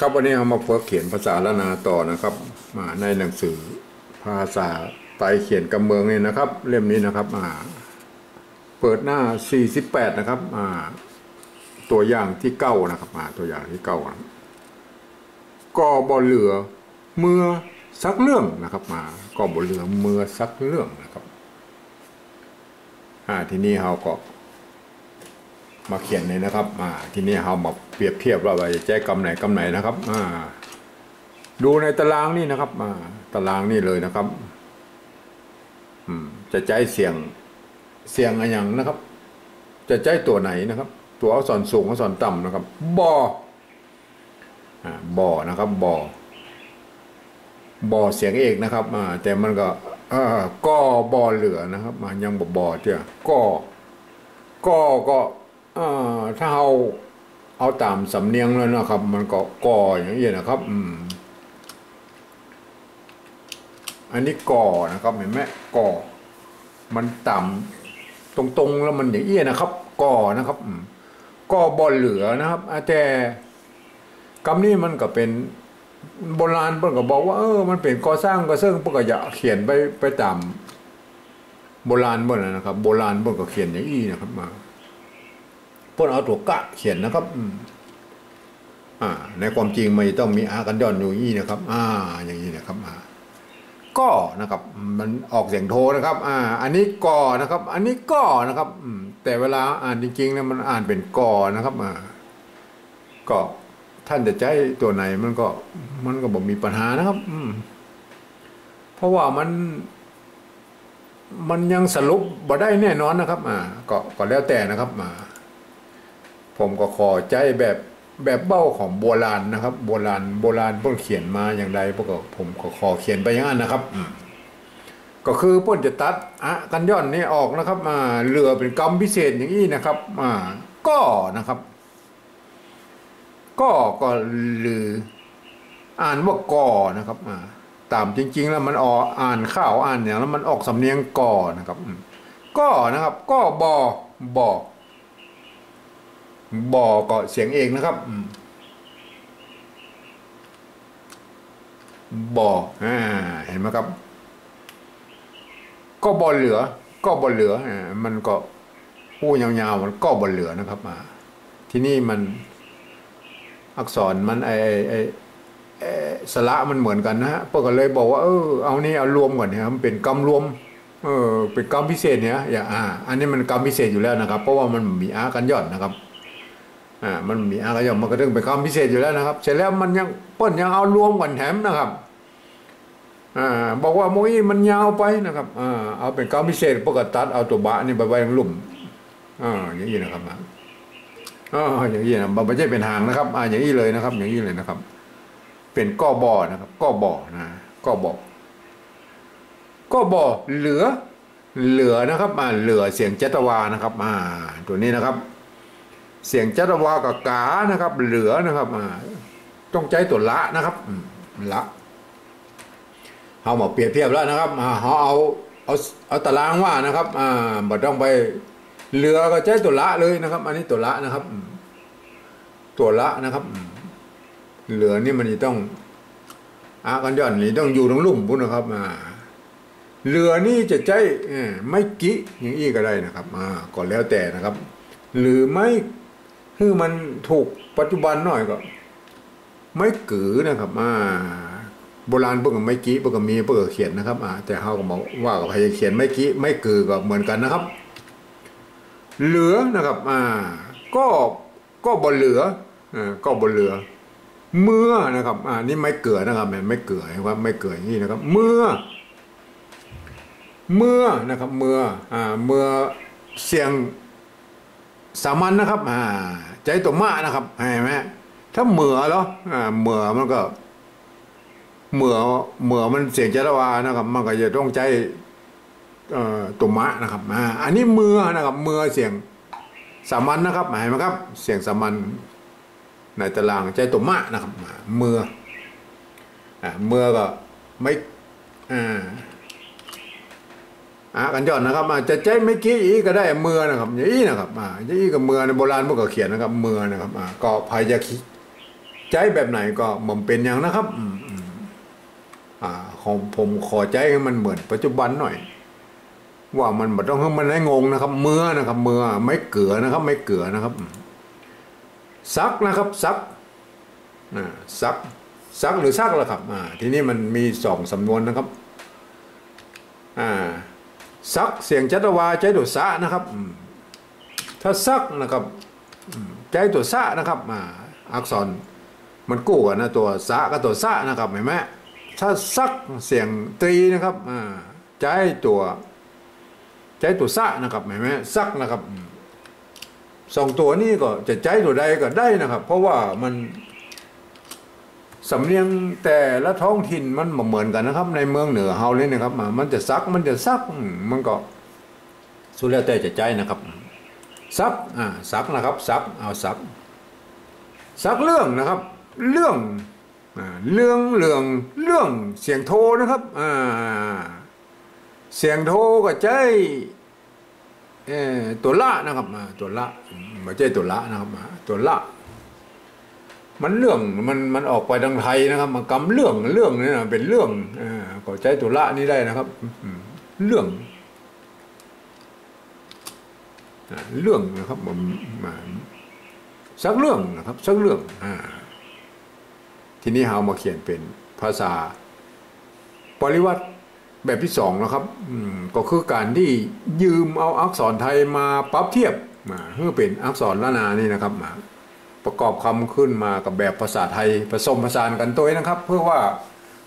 ครับวันนี้เรามาฝึกเขียนภาษาละนาต่อนะครับมาในหนังสือภาษาไตเขียนกำเมืองนี่นะครับ เล่มนี้นะครับอ่าเปิดหน้า 48 นะครับอ่าตัวอย่างที่เก้านะครับอ่าตัวอย่างที่เก้าก็บ่เหลือเมื่อสักเรื่องนะครับมาก็บ่เหลือเมื่อสักเรื่องนะครับอ่าทีนี้เราก็ มาเขียนเลยนะครับอ่าทีนี้เรามาเปรียบเทียบว่าจะแจ้กำไหนกำไหนนะครับอ่าดูในตารางนี่นะครับอ่าตารางนี่เลยนะครับอืมจะใจเสียงเสียงอะไรอย่างนะครับ จะใจตัวไหนนะครับ ตัวอักษรสูงอักษรต่ำนะครับบออ่าบอนะครับบอบอเสียงเอกนะครับอ่าแต่มันก็อก็บอเหลือนะครับมายังบอบอเจ้าก็ก็ก็ ถ้าเอาเอาตามสำเนียงแล้วนะครับ มันก็กออย่างนี้นะครับ อืม อันนี้ก่อนะครับเห็นไหมก่อ มันต่ำตรงๆแล้วมันอย่างเอี้ยนะครับ ก่อนะครับก่อบอลเหลือนะครับอาแต่คำนี้มันก็เป็นโบราณเพิ่นก็บอกว่าเออมันเป็นก่อสร้างก็เซิงเพิ่นก็อยากเขียนไปไปตามโบราณเพิ่นนะครับ โบราณเพิ่นก็เขียนอย่างอี้นะครับมา พิ่นเอาตัวกะเขียนนะครับอืมอ่าในความจริงมันจะต้องมีอากันย่อนอยู่อี้นะครับ อ่า อย่างนี้นะครับอ่าก็นะครับ มันออกเสียงโทนะครับ อ่า อันนี้ก่อนะครับ อันนี้ก่อนะครับอืมแต่เวลาอ่านจริงๆเนี่ยมันอ่านเป็นก่อนะครับอ่าก็ท่านจะใจตัวไหนมันก็ มันก็บอกมีปัญหานะครับ อืม เพราะว่ามัน มันยังสรุปบ่ได้แน่นอนนะครับ อ่า ก็ก็แล้วแต่นะครับ อ่า ผมก็ขอใจแบบแบบเบ้าของโบราณนะครับ โบราณโบราณเพิ่นเขียนมาอย่างไรพวกก็ผมก็ขอเขียนไปอย่างนั้นนะครับก็คือเพิ่นจะตัดอะกันย่อนนี่ออกนะครับมาเหลือเป็นกรรมพิเศษอย่างนี้นะครับอ่าก็นะครับ ก็ก็หรือ อ่านว่าก่อนะครับอ่าตามจริง ๆ แล้วมันออกอ่านข้าวอ่านอย่างแล้วมันออกสำเนียงก่อนะครับก็นะครับ ก็บอบอ บอก็เสียงเองนะครับบออ่าเห็นไหมครับ ก็บอเหลือ ก็บอเหลืออ่ามันก็พูดยาวๆมันก็บอเหลือนะครับอ่าที่นี่มันอักษรมันไอไอไอสระมันเหมือนกันนะฮะพวกก็เลยบอกว่าเออเอานี่เอารวมก่อนนะครับมันเป็นกรรมรวม เออเป็นกรรมพิเศษเนี่ยอย่าอ่า อันนี้มันกรรมพิเศษอยู่แล้วนะครับ เพราะว่ามันมีอากันยอนนะครับ อ่ามันมีอากันย่อนมันก็ต้องเป็นกรรมพิเศษอยู่แล้วนะครับ เสร็จแล้วมันยังเปิ้นยังเอารวมกันแถมนะครับอ่าบอกว่าโมยมันยาวไปนะครับอ่าเอาเป็นกรรมพิเศษปกตัดเอาตัวบะนี่ไปไว้ในหลุมอ่าอย่างนี้นะครับนะอ่าอย่างนี้นะมันไม่ใช่เป็นหางนะครับอ่าอย่างนี้เลยนะครับ อย่างนี้เลยนะครับ เป็นก้อบอนะครับก้อบอนะก้อบอก้อบอเหลือ เหลือนะครับอ่าเหลือเสียงเจตวานะครับอ่าตัวนี้นะครับ เสียงจัตวากับกานะครับ เหลือนะครับต้องใจตัวละนะครับละเอามาเปรียบเทียบแล้วนะครับเขาเอาเอาเอาตารางว่านะครับอ่าบ่ต้องไปเหลือก็ใจตัวละเลยนะครับ อันนี้ตัวละนะครับ ตัวละนะครับ เหลือนี่มันจะต้องอากันย่อนนี่ต้องอยู่ตรงลุ่มพุ่นนะครับอ่าเหลือนี่จะใจเอ่อไม่กิอย่างอี้ก็ได้นะครับอ่าก็แล้วแต่นะครับ หรือไม่ คือมันถูกปัจจุบันหน่อยก็ไม่กือนะครับอ่าโบราณเพิ่งกับไม่กี้เพิ่งกับมีเพิ่งกับเขียนนะครับอ่าแต่เขาก็บอกว่ากับใครจะเขียนไม่กี้ไม่กือก็เหมือนกันนะครับ เหลือนะครับอ่าก็ก็บ่เหลืออ่าก็บ่เหลือ เมื่อนะครับอ่านี่ไม่เกลือนะครับไม่เกลือว่าไม่เกลืออย่างนี้นะครับ เมื่อ เมื่อนะครับ เมื่ออ่าเมื่อเสียง สามัญนะครับ อ่า ใจตัวมานะครับเห็นไหมถ้าเหมือแล้วอ่าเหมือมันก็ เหมือเหมือมันเสียงจารวานะครับ มันก็จะต้องใจเอ่อตัวมะนะครับอ่าอันนี้เมื่อนะครับเมื่อเสียงสามัญนะครับเห็นไหมครับ เสียงสามัญในตารางใจตัวมะนะครับเมื่ออ่าเมื่อก็ไม่อ่า อ่ากันยอนนะครับอาจจะใจไม่กี้อีก็ได้เมื่อนะครับอีนะครับอ่าอีกับเมื่อในโบราณพวกก็เขียนนะครับ เมื่อนะครับอ่าก็พายจะใจใจแบบไหนก็มันเป็นอย่างนะครับอืมอ่าของผมขอใจให้มันเหมือนปัจจุบันหน่อย ว่ามันบ่ต้องให้มันให้งงนะครับ เมื่อนะครับ เมื่อไม่เกลือนะครับ ไม่เกลือนะครับ ซักนะครับ ซักอ่าซักซักหรือซักละครับอ่าทีนี้มันมีสองสำนวนนะครับ อ่า ซักเสียงจัตวาใจดุสะนะครับถ้าซักนะครับใจตัวสะนะครับอ่าอักษรมันกู้กันนะตัวสะกับตัวสะนะครับเห็นไหมถ้าซักเสียงตรีนะครับอ่าใจตัวใจตัวสะนะครับเห็นไหมซักนะครับสองตัวนี้ก็จะใจตัวใดก็ได้นะครับ เพราะว่ามัน สำเนียงแต่ละท้องถิ่นมันเหมือนกันนะครับ ในเมืองเหนือเฮาเลยนะครับ มันจะซักมันจะซักมันก็สุดแล้วแต่จะใจนะครับซักอ่าซักนะครับซักเอาซักซักเรื่องนะครับ เรื่องอ่าเรื่องเรื่องเรื่องเสียงโทนะครับอ่าเสียงโทก็ใจเออตัวละนะครับอ่าตัวละไม่ใช่ตัวละนะครับอ่าตัวละ มันเรื่องมันมันออกไปทางไทยนะครับ มันกำเรื่องเรื่องนี่นะเป็นเรื่องอ่าก็ใจตัวละนี่ได้นะครับเรื่องเรื่องนะครับผมมาสักเรื่องนะครับสักเรื่องอทีนี้เรามาเขียนเป็นภาษาปริวัติแบบที่สองนะครับก็คือการที่ยืมเอาอักษรไทยมาปรับเทียบมาเพื่อเป็นอักษรละนานี่นะครับมา ประกอบคำขึ้นมากับแบบภาษาไทยผสมผสานกันตัวนะครับ เพื่อว่า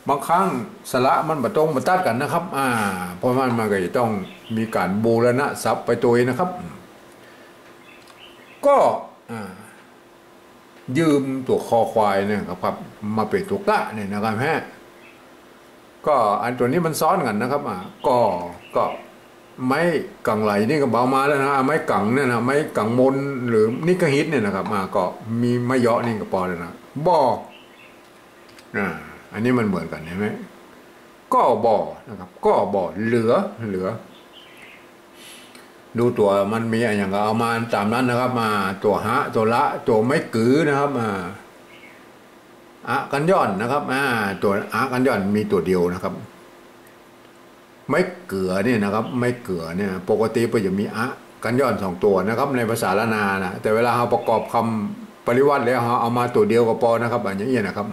บางครั้งสระมันบะตรงบะตัดกันนะครับ อ่า เพราะมันมันก็จะต้องมีการบูรณะศัพท์ไปตัวเองนะครับ ก็ยืมตัวคอควายเนี่ยครับ มาเป็นตัวกะเนี่ยนะครับฮะก็อันตัวนี้มันซ้อนกันนะครับอ่าก็ก็ ไม้กังไหลนี่ก็เบามาแล้วนะไม้กังเนี่ยนะไม้กังมนหรือนิกฮิตเนี่ยนะครับอ่าก็มีไม้เยาะนี่ก็พอแล้วนะบ่ออ่าอันนี้มันเหมือนกันเห็นไหมก็บ่อนะครับ ก็บ่อเหลือเหลือ ดูตัวมันมีอะไรอย่างก็เอามาตามนั้นนะครับ มาตัวหะตัวละตัวไม่กือนะครับมาอะกันย่อนนะครับอ่าตัวอะกันย่อนมีตัวเดียวนะครับ ไม่เกลือเนี่ยนะครับไม่เกลือเนี่ยปกติก็จะมีอะกันย่อนสองตัวนะครับในภาษาละนานะแต่เวลาเราประกอบคำปริวัติแล้วเราเอามาตัวเดียวก็พอนะครับอย่างนี้นะครับ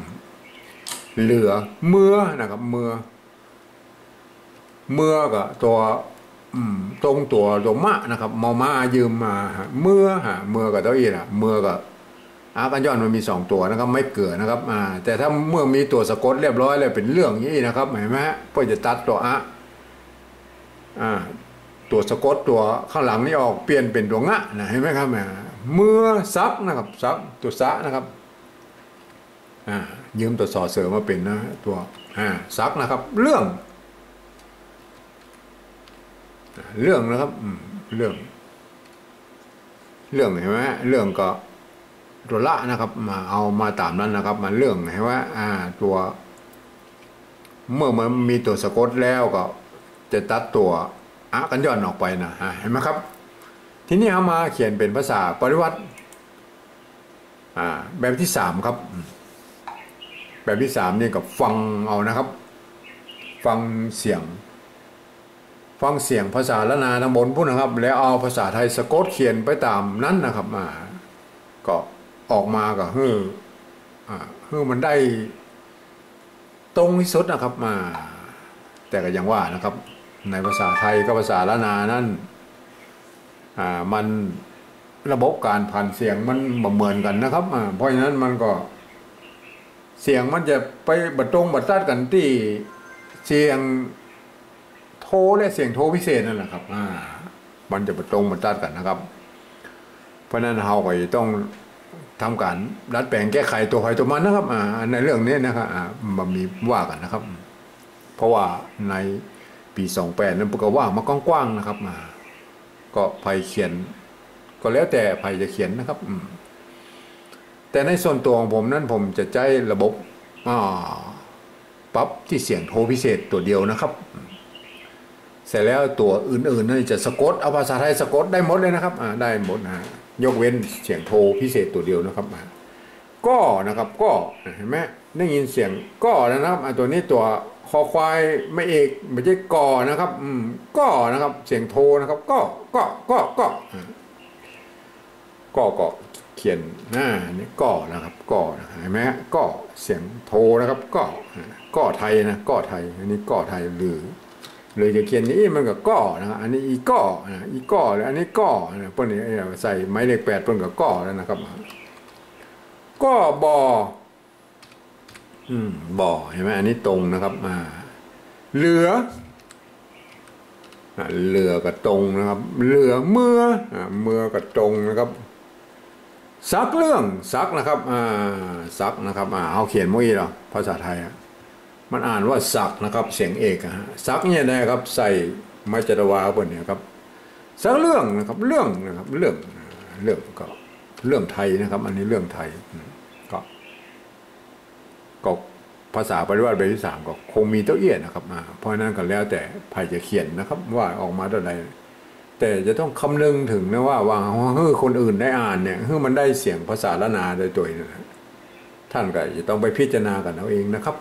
เหลือเมื่อนะครับ เมื่อ เมื่อกับตัวตรงตัวตัวมะนะครับมอมายืมมาเมื่อฮะเมื่อกับตัวอีนะเมื่อกับอากันย้อนมันมีสองตัวนะครับ ไม่เกิดนะครับอ่าแต่ถ้าเมื่อมีตัวสะกดเรียบร้อยแล้วเป็นเรื่องนี้นะครับเห็นไหมฮะเพื่อจะตัดตัวอะอ่า ตัวสะกดตัวข้างหลังนี่ออกเปลี่ยนเป็นตัวงะนะเห็นไหมครับเมื่อซักนะครับซักตัวซะนะครับยืมตัวสอเสริมมาเป็นนะตัวซักนะครับ เรื่อง เรื่องนะครับเรื่อง เรื่องเห็นไหมเรื่องก็ตัวละนะครับ มาเอามาตามนั้นนะครับ มาเรื่องเห็นไหมอ่าตัว เมื่อมันมีตัวสะกดแล้วก็ จะตัดตัวอะกันย่อนออกไปนะเห็นไหมครับ ทีนี้เอามาเขียนเป็นภาษาปริวัติอ่าแบบที่สามครับ แบบที่สามนี่กับฟังเอานะครับ ฟังเสียง ฟังเสียงภาษาละนาทั้งบนพูดนะครับ แล้วเอาภาษาไทยสะกดเขียนไปตามนั้นนะครับมาก็ออกมาก็ฮืออ่าฮือมันได้ตรงที่สุดนะครับมา แต่ก็ยังว่านะครับ ในภาษาไทยกับภาษาละนานั้นอ่ามันระบบการผ่านเสียงมันเหมือนกันนะครับเพราะฉะนั้นมันก็เสียงมันจะไปบัดตรงบัดตัดกันที่เสียงโทและเสียงโทพิเศษนั่นแหละครับอ่ามันจะประตรงมาตัดกันนะครับ เพราะนั้นเราก็ต้องทำการดัดแปลงแก้ไขตัวใครตัวมันนะครับอ่าในเรื่องนี้นะครับอ่ามันมีว่ากันนะครับ เพราะว่าในปีสองแปดนั้นปรากว่ามากว้างๆนะครับมาก็ภัยเขียน ก็แล้วแต่ภัยจะเขียนนะครับแต่ในส่วนตัวของผมนั้นผมจะใช้ระบบอ่าปรับที่เสียงโทรพิเศษตัวเดียวนะครับ เสร็จแล้วตัวอื่นๆนี่จะสะกดเอาภาษาไทยสะกดได้หมดเลยนะครับได้หมดนะยกเว้นเสียงโทรพิเศษตัวเดียวนะครับก้อนะครับก้อเห็นไหมได้ยินเสียงก้อนะครับตัวนี้ตัว คอควายไม่เอกไม่ใช่ก่อนะครับ อืมก้อนะครับ เสียงโทนะครับก้อก้อก้อก้ออะก้อก้อเขียนหน้านี่ก้อนะครับก้อเห็นไหมก้อเสียงโทนะครับก้ออะก้อไทยนะก้อไทย อันนี้ก้อไทยหรือเลยจะเขียนนี้มันก็ก้อนะอันนี้อีก้อนะอีก้อแล้วอันนี้ก้อนะเพิ่นนี่ใส่ไม้เลขแปดเพิ่นก็ก้อแล้วนะครับ ก็บอ อืมบ่อเห็นไหมอันนี้ตรงนะครับมาเหลืออ่เหลือกับตรงนะครับ เหลือเมื่อเมื่อกับตรงนะครับซักเรื่องซักนะครับอ่าซักนะครับอ่าเอาเขียนมุ้ยเหรอภาษาไทยอะมันอ่านว่าซักนะครับเสียงเอกฮะซักเนี่ยนะครับ ใส่ไม้จัตวาบนเนี่ยครับซักเรื่องนะครับเรื่องนะครับเรื่องเรื่องก็เรื่องไทยนะครับ อันนี้เรื่องไทยก็ ก็ภาษาปริวัติเบที่สามก็คงมีเต้าเอี้ยนะครับมาเพราะนั้นก็แล้วแต่ใครจะเขียนนะครับ ว่าออกมาเท่าใดแต่จะต้องคำนึงถึงนะว่าว่าเฮ้คนอื่นได้อ่านเนี่ยเฮ้มันได้เสียงภาษาละนาโดยตัวเองนะท่านก็จะต้องไปพิจารณากันเอาเองนะครับ